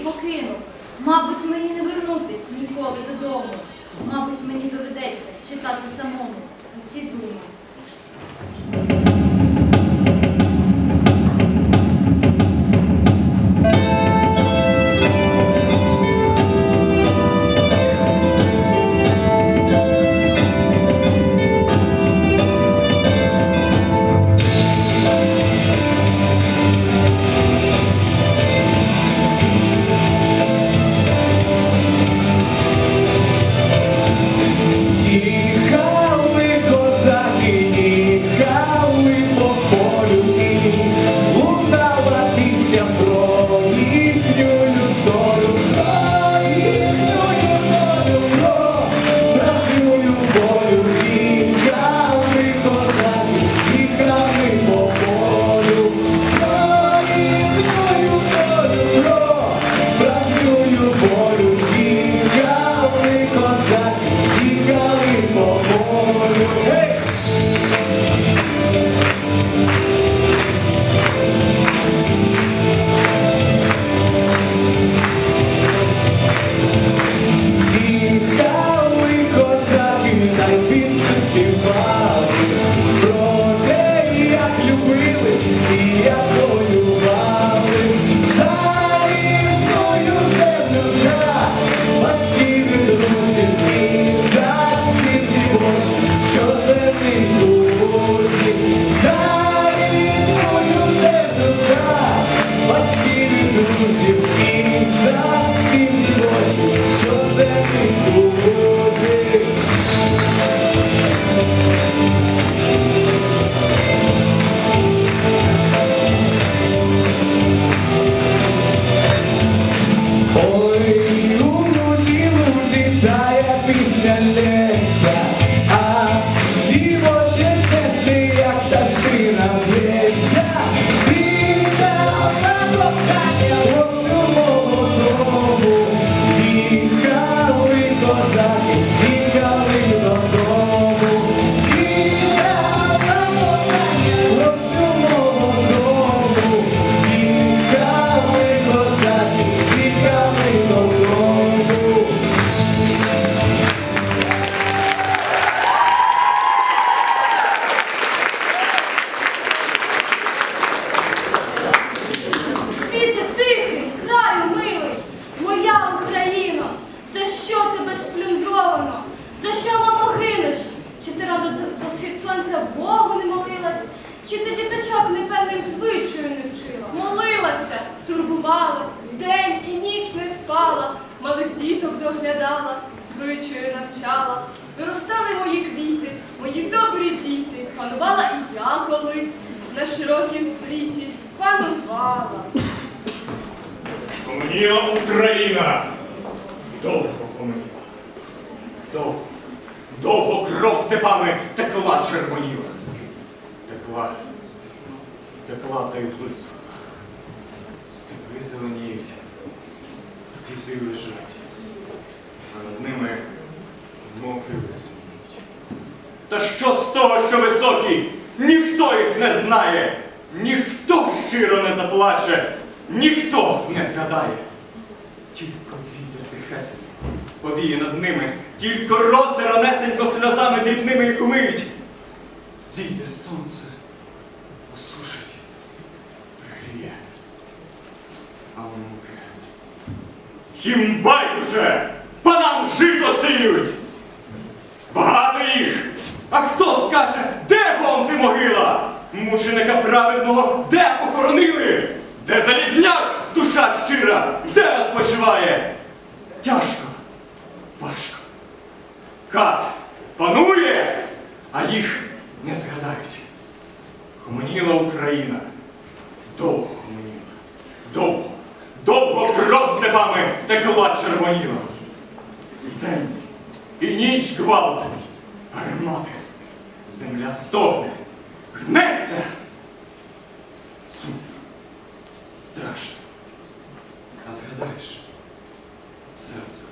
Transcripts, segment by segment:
навіки покину. Мабуть, мені не вернутись ніколи додому. Мабуть, мені доведеться читати самому ці думи. Спала, малих діток доглядала, звичаю навчала. Виростали мої квіти, мої добрі діти. Панувала і я колись на широкім світі. Панувала. Помніла Україна. Довго помніла. Довго, довго кров степами текла червоніла. Текла, текла та й висохла. Степи зеленіють, діти лежать, над ними мокрі висміють. Та що з того, що високі? Ніхто їх не знає, ніхто щиро не заплаче, ніхто не згадає. Тільки вітер тихесенький повіє над ними, тільки роси ранесенько сльозами дрібними їх умиють. Зійде сонце, Їм байдуже, панам жито сіють. Багато їх. А хто скаже, де гонти могила? Мученика праведного де похоронили? Де залізняк, душа щира, де відпочиває? Тяжко, важко. Кат панує, а їх не згадають. Гомоніла Україна. Довго гомоніла. Довго, довго кров степами текла червоніла. І день, і ніч гвалт, гармати, земля стогне, гнеться. Сумно, страшно. А згадаєш, серце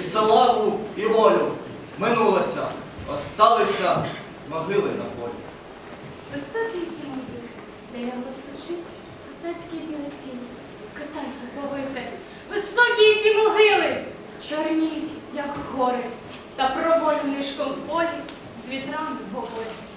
славу, і волю. Минулося, осталися могили на полі. Високі ці могили, де лягло спочити козацькі білеці, катайте поповити. Високі ці могили, чорніють, як гори, та про волю нишком полі з вітрами говорять.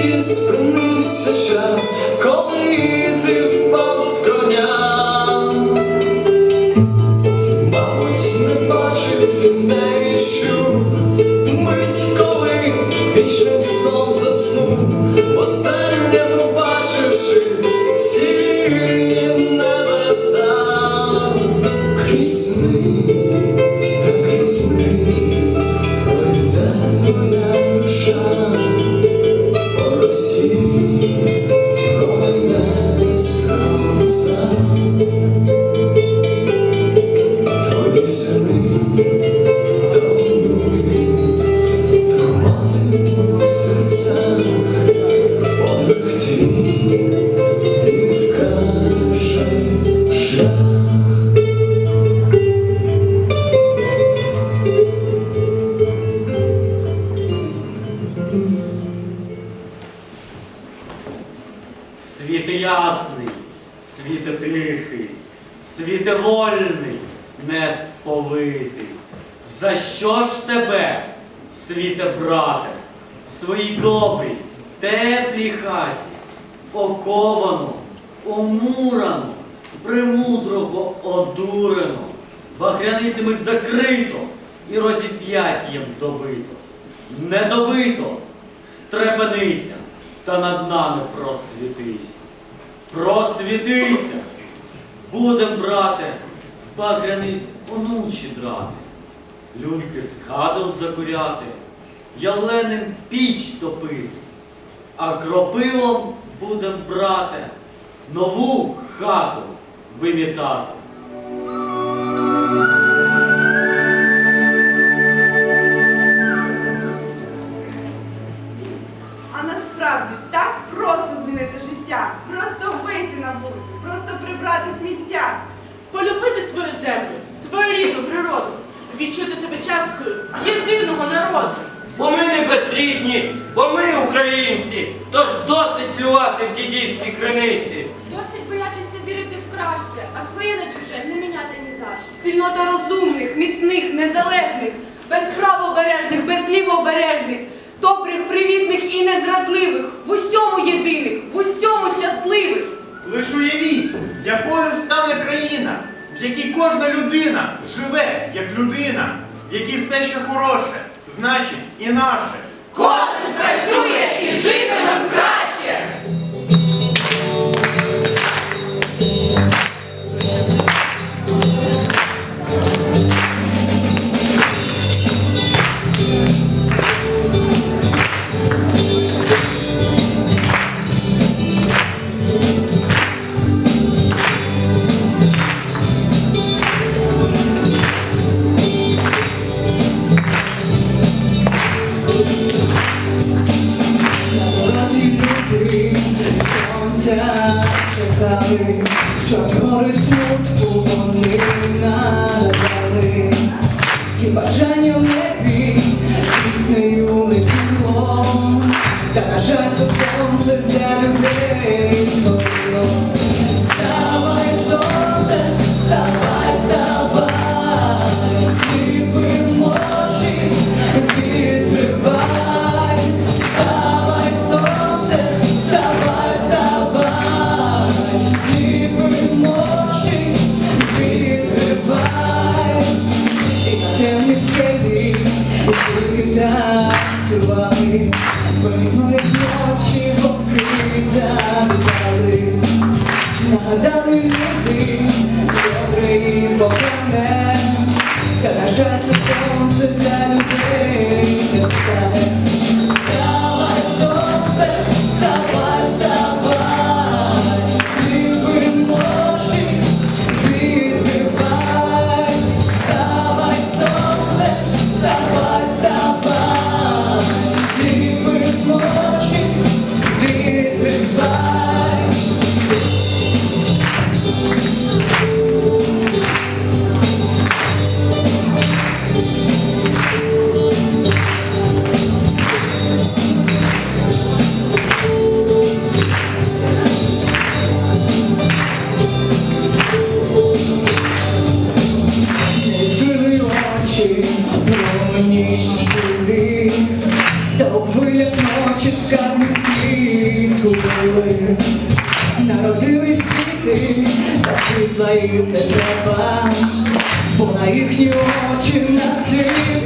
Навіки спинився час, коли ти впав з коня. Мабуть, не бачив не відчув мить, коли вічним сном заснув, востаннє побачивши ці вільні небеса. Крізь не сповитий. За що ж тебе, світе брате, своїй добрій, теплій хаті, оковану, омурану, премудрого одурено, багряницями закрито і розіп'яттям добито. Не добито, стрепенися та над нами просвітися. Просвітися! Будем, брате, з багряниць онучі драти, люльки з кадил закуряти, яленим піч топити, а кропилом будем, брате, нову хату вимітати. Досить в дідівські криниці. Досить боятися вірити в краще, а своє на чуже не міняти ні за що. Спільнота розумних, міцних, незалежних, без правобережних, без лівобережних, добрих, привітних і незрадливих, в усьому єдиних, в усьому щасливих. Лиш уявіть, якою стане країна, в якій кожна людина живе як людина, в якій все, що хороше, значить і наше. Кожен працює і житиме краще. Бажання в небі піснею летіло, та на жаль, це сонце для людей у хвилях ночі скарбницькі згубили. Народились діти, та світла треба, бо на їхні очі на цей